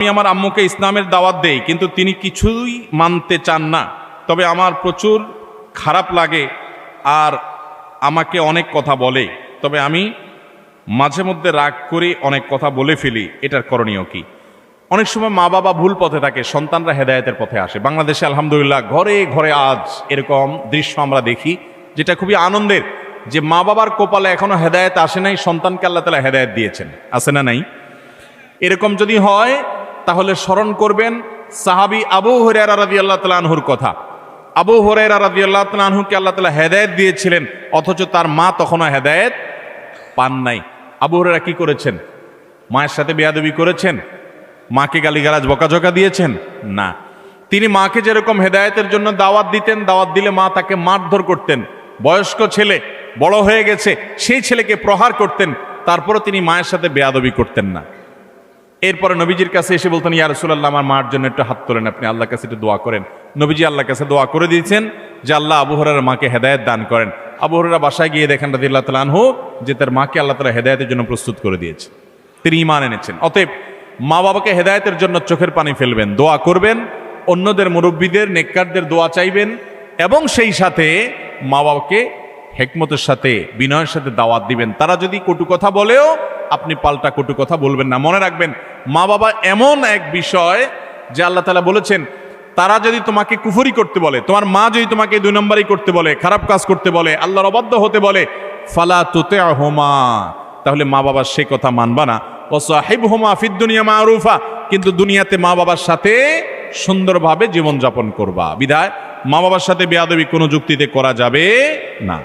আমি আমার আম্মুকে ইসলামের দাওয়াত দেই, কিন্তু তিনি কিছুই মানতে চান না। তবে আমার প্রচুর খারাপ লাগে আর আমাকে অনেক কথা বলে। তবে আমি মাঝে মধ্যে রাগ করে অনেক কথা বলে ফেলি, এটার করণীয় কি? অনেক সময় মা বাবা ভুল পথে থাকে, সন্তানরা হেদায়েতের পথে আসে। বাংলাদেশে আলহামদুলিল্লাহ ঘরে ঘরে আজ এরকম দৃশ্য আমরা দেখি, যেটা খুবই আনন্দের যে মা বাবার কপালে এখনও হেদায়েত আসে নাই, সন্তানকে আল্লাহ তালা হেদায়েত দিয়েছেন। আসে না নাই? এরকম যদি হয় তাহলে স্মরণ করবেন সাহাবি আবু হরেরা রাজি আল্লাহ তালাহুর কথা। আবু হরেরা রাজি আল্লাহ তালাহুকে আল্লাহ তালা হেদায়ত দিয়েছিলেন, অথচ তার মা তখনও হেদায়ত পান নাই। আবু হরেরা কি করেছেন? মায়ের সাথে বেয়াদবি করেছেন? মাকে গালিগালাজ বকাঝকা দিয়েছেন? না। তিনি মাকে যেরকম হেদায়েতের জন্য দাওয়াত দিতেন, দাওয়াত দিলে মা তাকে মারধর করতেন। বয়স্ক ছেলে, বড় হয়ে গেছে, সেই ছেলেকে প্রহার করতেন, তারপরও তিনি মায়ের সাথে বেয়াদবি করতেন না। এরপরে নবীজির কাছে এসে বলতেন, ইয়া রসুল্লাহ আমার মার জন্য একটু হাত তোলেন, আপনি আল্লাহর কাছে একটু দোয়া করেন। নবীজি আল্লাহর কাছে দোয়া করে দিয়েছেন যে, আল্লাহ আবু হরার মাকে হেদায়ত দান করেন। আবু হরারা বাসায় গিয়ে দেখেন রাদি আল্লাহ তালা আনহু, যে তার মাকে আল্লাহ তালা হেদায়তের জন্য প্রস্তুত করে দিয়েছে। তিনি ইমান এনেছেন। অতএব মা বাবাকে হেদায়তের জন্য চোখের পানি ফেলবেন, দোয়া করবেন, অন্যদের মুরব্বীদের, নেককারদের দোয়া চাইবেন এবং সেই সাথে মা বাবাকে হেকমতের সাথে, বিনয়ের সাথে দাওয়াত দিবেন। তারা যদি কটু কথা বলেও, আপনি পাল্টা কটু কথা বলবেন না। মনে রাখবেন মা বাবা এমন এক বিষয় যে আল্লাহ তালা বলেছেন, তারা যদি তোমাকে কুফরি করতে বলে, তোমার মা যদি তোমাকে দুই নম্বরই করতে বলে, খারাপ কাজ করতে বলে, আল্লাহর অবাধ্য হতে বলে, ফালা তোতে হোমা তাহলে মা বাবার সে কথা মানবা না। ও সাহেব হোমা ফিদ দুনিয়া মারুফা, কিন্তু দুনিয়াতে মা বাবার সাথে সুন্দরভাবে জীবনযাপন করবা। বিধায় মা বাবার সাথে বেয়াদবি কোনো যুক্তিতে করা যাবে না।